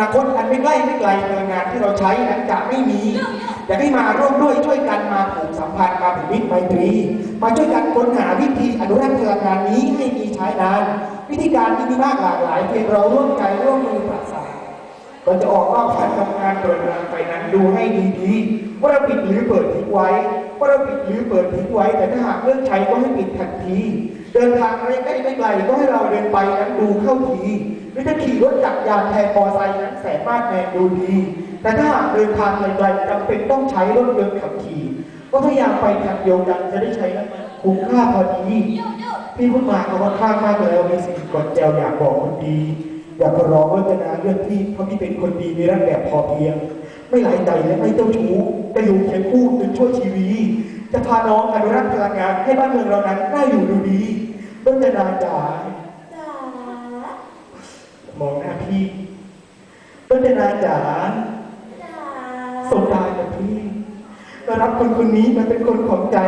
นาคตอันไม่ใกล้ไม่ไกลพลังงานที่เราใช้นั้นจะไม่มีอยากให้มาร่วมด้วยช่วยกันมาผูกสัมพันธ์มาผูกมิตรไมตรี มาช่วยกันค้นหาวิธีอนุรักษ์พลังงานนี้ให้มีใช้นาน วิธีการที่มีมากหลากหลายเพียงเราร่วมใจร่วมมือประสานก่อนจะออกนอกการทำงานเปิดงานไปนั้นดูให้ดีๆว่าเราปิดหรือเปิดทิ้งไว้ เราปิดหรือเปิดทิ้งไว้ แต่ถ้าหากเลือกใช้ก็ให้ปิดทันที เดินทางไม่ใกล้ไม่ไกลก็ให้เราเดินไปนั้นดูเข้าทีหรือจะขี่รถจักรยานแทนมอไซค์นั้นแสนมากแมนดูดี แต่ถ้าหากเดินทางไกลๆจำเป็นต้องใช้รถยนต์ขับขี่ ก็พยายามไปทางเดียวกันจะได้ใช้น้ำมันคุ้มค่าพอดีพี่พูดมาเขาว่าข้างมากแล้วมีสิ่งก่อนแจวอยากบอกคนดี อยากขอร้องวัฒนาเรื่องที่เพราะพี่เป็นคนดีมีรักแบบพอเพียง ไม่หลายใจและไม่เจ้าชู้จะอยู่เคียงคู่จนชั่วชีวิตจะพาน้องอนุรักษ์พลังงานให้บ้านเมืองเรานั้นน่าอยู่ดูดีวัฒนาจ๋าจ๋ามองหน้าพี่วัฒนาจ๋าจ๋าสงสารกับพี่มารับคนคนนี้มาเป็นคนของใจ